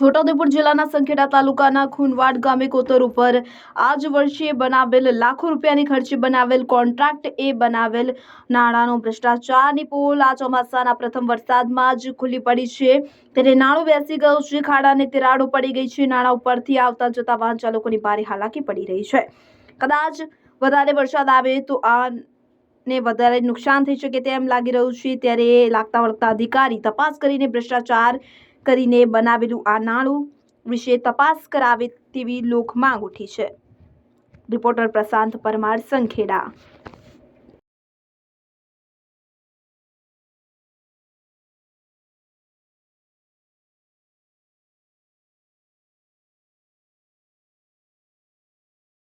છોટાઉદેપુર જિલ્લાના સંખેડા તાલુકાના ખુનવાડ ગામે કોતર ઉપર આ જ વર્ષે બનાવેલ લાખો રૂપિયાની ખર્ચે બનાવેલ કોન્ટ્રાક્ટ એ બનાવેલ નાણાંનો ભ્રષ્ટાચારની પોલ આ ચોમાસાના પ્રથમ વરસાદમાં જ ખુલ્લી પડી છે. ત્યારે નાણું બેસી ગયું છે ખાડાને તિરાડો પડી ગઈ છે. નાણાં ઉપરથી આવતા જતા વાહન ચાલકોની ભારે હાલાકી પડી રહી છે. કદાચ વધારે વરસાદ આવે તો આ ને વધારે નુકસાન થઈ શકે તેમ લાગી રહ્યું છે. ત્યારે લાગતા વળગતા અધિકારી તપાસ કરીને ભ્રષ્ટાચાર કરીને બનાવેલું આ નાણું વિશે તપાસ કરાવે તેવી લોક માંગ ઉઠી છે. રિપોર્ટર પ્રશાંત પરમાર સંખેડા.